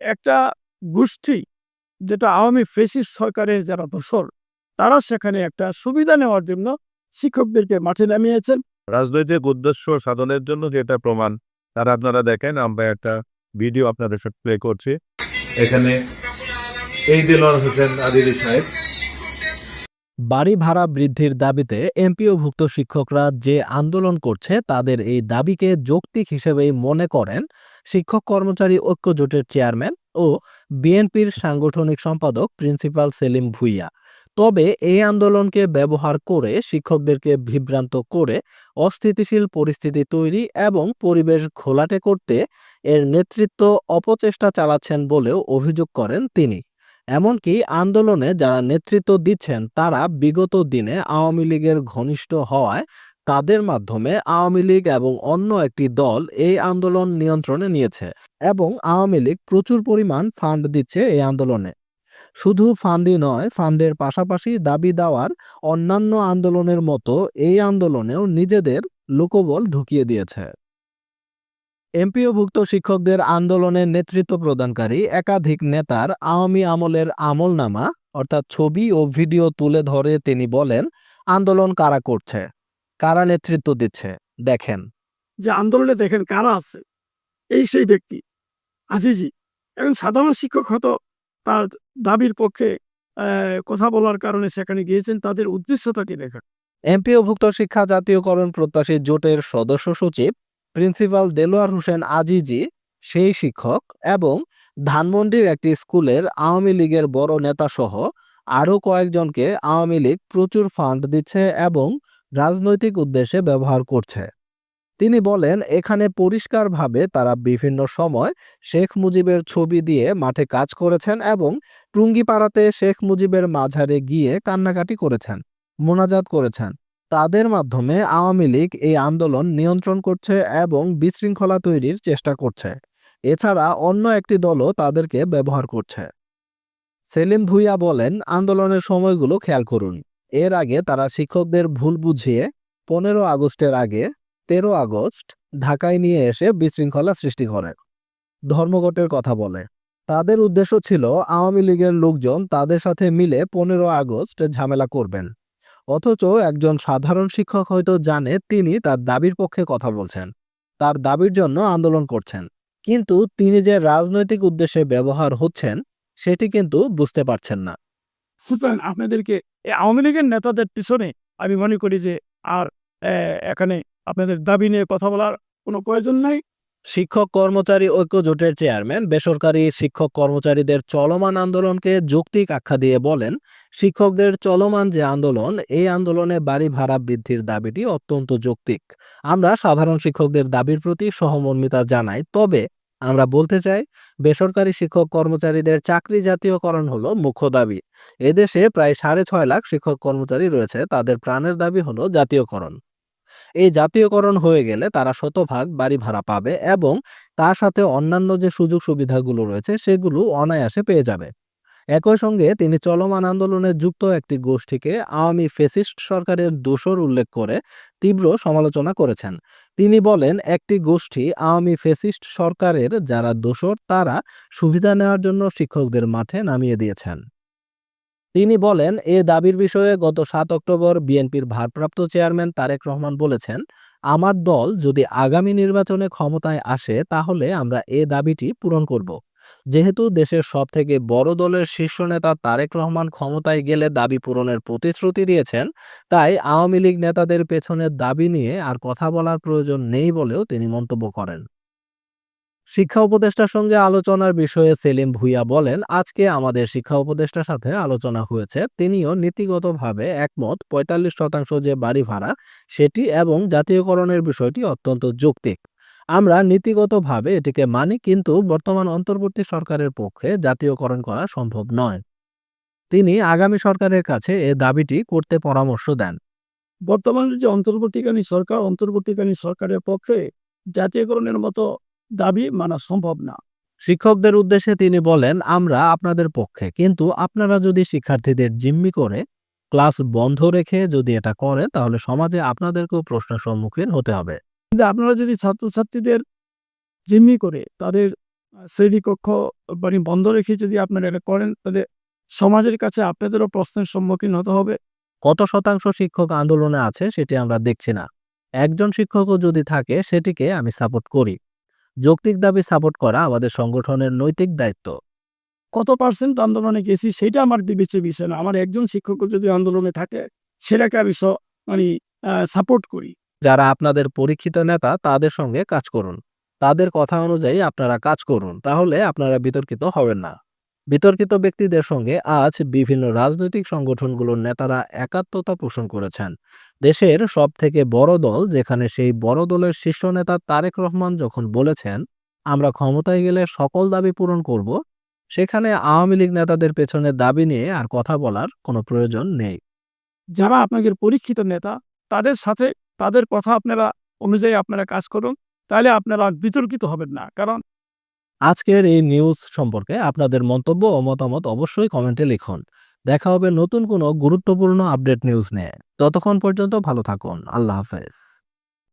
একটা গোষ্ঠী যেটা আওয়ামী ফেসিস সরকারের যারা দোসর তারা সেখানে একটা সুবিধা নেওয়ার জন্য শিক্ষকদেরকে মাঠে নামিয়েছেন। রাজনৈতিক উদ্দেশ্য সাধনের জন্য যেটা প্রমাণ তার আপনারা দেখেন আমরা একটা ভিডিও আপনাদের প্লে করছি। এখানে এই দিল হোসেন আদিলি সাহেব। বাড়ি ভাড়া বৃদ্ধির দাবিতে এমপিওভুক্ত শিক্ষকরা যে আন্দোলন করছে, তাদের এই দাবিকে যৌক্তিক হিসেবেই মনে করেন শিক্ষক কর্মচারী ঐক্য জোটের চেয়ারম্যান ও বিএনপির সাংগঠনিক সম্পাদক প্রিন্সিপাল সেলিম ভুইয়া। তবে এই আন্দোলনকে ব্যবহার করে শিক্ষকদেরকে বিভ্রান্ত করে অস্থিতিশীল পরিস্থিতি তৈরি এবং পরিবেশ ঘোলাটে করতে এর নেতৃত্ব অপচেষ্টা চালাচ্ছেন বলেও অভিযোগ করেন তিনি। এমনকি আন্দোলনে যারা নেতৃত্ব দিচ্ছেন, তারা বিগত দিনে আওয়ামী লীগের ঘনিষ্ঠ হওয়ায় তাদের মাধ্যমে আওয়ামী লীগ এবং অন্য একটি দল এই আন্দোলন নিয়ন্ত্রণে নিয়েছে এবং আওয়ামী লীগ প্রচুর পরিমাণ ফান্ড দিচ্ছে এই আন্দোলনে। শুধু ফান্ডই নয়, ফান্ডের পাশাপাশি দাবি দেওয়ার অন্যান্য আন্দোলনের মতো এই আন্দোলনেও নিজেদের লোকবল ঢুকিয়ে দিয়েছে। এমপিওভুক্ত শিক্ষকদের আন্দোলনের নেতৃত্ব প্রদানকারী একাধিক নেতার আওয়ামী আমলের আমলনামা অর্থাৎ ছবি ও ভিডিও তুলে ধরে তিনি বলেন আন্দোলন কারা করছে? কারা নেতৃত্ব দিচ্ছে? দেখেন। যে আন্দোলনে দেখেন কারা আছে এই সেই ব্যক্তি। আজিজি এবং সাধারণ শিক্ষক হয়তো তার দাবির পক্ষে কথা বলার কারণে সেখানে গিয়েছেন তাদের উদ্দেশ্যটা কি দেখেন? এমপিওভুক্ত শিক্ষা জাতীয়করণ প্রত্যাশী জোটের সদস্য সচিব প্রিন্সিপাল দেলোয়ার হোসেন আজিজি, সেই শিক্ষক, এবং ধানমন্ডির একটি স্কুলের আওয়ামী লীগের বড় নেতাসহ আরও কয়েকজনকে আওয়ামী লীগ প্রচুর ফান্ড দিচ্ছে এবং রাজনৈতিক উদ্দেশ্যে ব্যবহার করছে। তিনি বলেন, এখানে পরিষ্কারভাবে তারা বিভিন্ন সময় শেখ মুজিবের ছবি দিয়ে মাঠে কাজ করেছেন এবং টুঙ্গিপাড়াতে শেখ মুজিবের মাঝারে গিয়ে কান্নাকাটি করেছেন, মোনাজাত করেছেন। তাদের মাধ্যমে আওয়ামী লীগ এই আন্দোলন নিয়ন্ত্রণ করছে এবং বিশৃঙ্খলা তৈরির চেষ্টা করছে। এছাড়া অন্য একটি দলও তাদেরকে ব্যবহার করছে। সেলিম ভুইয়া বলেন, আন্দোলনের সময়গুলো খেয়াল করুন। এর আগে তারা শিক্ষকদের ভুল বুঝিয়ে পনেরো আগস্টের আগে তেরো আগস্ট ঢাকায় নিয়ে এসে বিশৃঙ্খলা সৃষ্টি করে। ধর্মঘটের কথা বলে। তাদের উদ্দেশ্য ছিল, আওয়ামী লীগের লোকজন তাদের সাথে মিলে পনেরো আগস্ট ঝামেলা করবেন। অথচ একজন সাধারণ শিক্ষক হয়তো জানে তিনি তার দাবির পক্ষে কথা বলছেন, তার দাবির জন্য আন্দোলন করছেন। কিন্তু তিনি যে রাজনৈতিক উদ্দেশ্যে ব্যবহার হচ্ছেন, সেটি কিন্তু বুঝতে পারছেন না। সুতরাং আপনাদেরকে আওয়ামী লীগের নেতাদের পিছনে আমি মনে করি যে আর এখানে আপনাদের দাবি নিয়ে কথা বলার কোনো প্রয়োজন নাই। শিক্ষক কর্মচারী ঐক্য জোটের চেয়ারম্যান, বেসরকারি শিক্ষক কর্মচারীদের চলমান আন্দোলনকে যৌক্তিক আখ্যা দিয়ে বলেন, শিক্ষকদের চলমান যে আন্দোলন, এই আন্দোলনে বাড়ি ভাড়া বৃদ্ধির দাবিটি অত্যন্ত যৌক্তিক। আমরা সাধারণ শিক্ষকদের দাবির প্রতি সহমর্মিতা জানাই, তবে আমরা বলতে চাই, বেসরকারি শিক্ষক কর্মচারীদের চাকরি জাতীয়করণ হলো মুখ্য দাবি। এদেশে প্রায় সাড়ে ছয় লাখ শিক্ষক কর্মচারী রয়েছে, তাদের প্রাণের দাবি হলো জাতীয়করণ। এই জাতীয়করণ হয়ে গেলে তারা শতভাগ বাড়ি ভাড়া পাবে এবং তার সাথে অন্যান্য যে সুযোগ সুবিধাগুলো রয়েছে সেগুলো অনায়াসে পেয়ে যাবে। একই সঙ্গে তিনি চলমান আন্দোলনে যুক্ত একটি গোষ্ঠীকে আওয়ামী ফেসিস্ট সরকারের দোষর উল্লেখ করে তীব্র সমালোচনা করেছেন। তিনি বলেন, একটি গোষ্ঠী আওয়ামী ফেসিস্ট সরকারের যারা দোষর তারা সুবিধা নেওয়ার জন্য শিক্ষকদের মাঠে নামিয়ে দিয়েছেন। তিনি বলেন, এ দাবির বিষয়ে গত সাত অক্টোবর বিএনপির ভারপ্রাপ্ত চেয়ারম্যান তারেক রহমান বলেছেন, আমার দল যদি আগামী নির্বাচনে ক্ষমতায় আসে, তাহলে আমরা এ দাবিটি পূরণ করব। যেহেতু দেশের সবথেকে বড় দলের শীর্ষ নেতা তারেক রহমান ক্ষমতায় গেলে দাবি পূরণের প্রতিশ্রুতি দিয়েছেন, তাই আওয়ামী লীগ নেতাদের পেছনের দাবি নিয়ে আর কথা বলার প্রয়োজন নেই বলেও তিনি মন্তব্য করেন। শিক্ষা উপদেষ্টার সঙ্গে আলোচনার বিষয়ে সেলিম ভুইয়া বলেন, আজকে আমাদের শিক্ষা উপদেষ্টার সাথে আলোচনা হয়েছে। তিনিও নীতিগতভাবে একমত। পঁয়তাল্লিশ শতাংশ যে বাড়ি ভাড়া, সেটি এবং জাতীয়করণের বিষয়টি অত্যন্ত যৌক্তিক। আমরা নীতিগতভাবে এটিকে মানি, কিন্তু বর্তমান অন্তর্বর্তী সরকারের পক্ষে জাতীয়করণ করা সম্ভব নয়। তিনি আগামী সরকারের কাছে এ দাবিটি করতে পরামর্শ দেন। বর্তমানে যে অন্তর্বর্তীকালীন সরকার, অন্তর্বর্তীকালীন সরকারের পক্ষে জাতীয়করণের মতো দাবি মানা সম্ভব না। শিক্ষকদের উদ্দেশ্যে তিনি বলেন, আমরা আপনাদের পক্ষে, কিন্তু আপনারা যদি শিক্ষার্থীদের জিম্মি করে ক্লাস বন্ধ রেখে যদি এটা করে, তাহলে সমাজে আপনাদেরকেও প্রশ্নের সম্মুখীন হতে হবে। কিন্তু আপনারা যদি ছাত্রছাত্রীদের জিম্মি করে, তাদের শ্রেণীকক্ষ মানে বন্ধ রেখে যদি আপনারা এটা করেন, তাহলে সমাজের কাছে আপনাদেরও প্রশ্নের সম্মুখীন হতে হবে। কত শতাংশ শিক্ষক আন্দোলনে আছে সেটি আমরা দেখছি না। একজন শিক্ষকও যদি থাকে, সেটিকে আমি সাপোর্ট করি। যৌক্তিক দাবি সাপোর্ট করা আমাদের সংগঠনের নৈতিক দায়িত্ব। কত পার্সেন্ট আন্দোলনে গেছি সেটা আমার বিবেচ্য বিষয় না। আমার একজন শিক্ষক যদি আন্দোলনে থাকে সেটাকে আমি মানে সাপোর্ট করি। যারা আপনাদের পরীক্ষিত নেতা তাদের সঙ্গে কাজ করুন। তাদের কথা অনুযায়ী আপনারা কাজ করুন। তাহলে আপনারা বিতর্কিত হবেন না। বিতর্কিত ব্যক্তিদের সঙ্গে আজ বিভিন্ন রাজনৈতিক সংগঠনগুলোর নেতারা একাত্মতা পোষণ করেছেন। দেশের সব থেকে বড় দল, যেখানে সেই বড় দলের শীর্ষ নেতা তারেক রহমান যখন বলেছেন, আমরা ক্ষমতায় গেলে সকল দাবি পূরণ করব সেখানে আওয়ামী লীগ নেতাদের পেছনে দাবি নিয়ে আর কথা বলার কোনো প্রয়োজন নেই। যারা আপনাদের পরীক্ষিত নেতা, তাদের সাথে তাদের কথা আপনারা অনুযায়ী আপনারা কাজ করুন, তাহলে আপনারা বিতর্কিত হবেন না। কারণ আজকের এই নিউজ সম্পর্কে আপনাদের মন্তব্য ও মতামত অবশ্যই কমেন্টে লিখুন। দেখা হবে নতুন কোনো গুরুত্বপূর্ণ আপডেট নিউজ নিয়ে। ততক্ষণ পর্যন্ত ভালো থাকুন। আল্লাহ হাফেজ।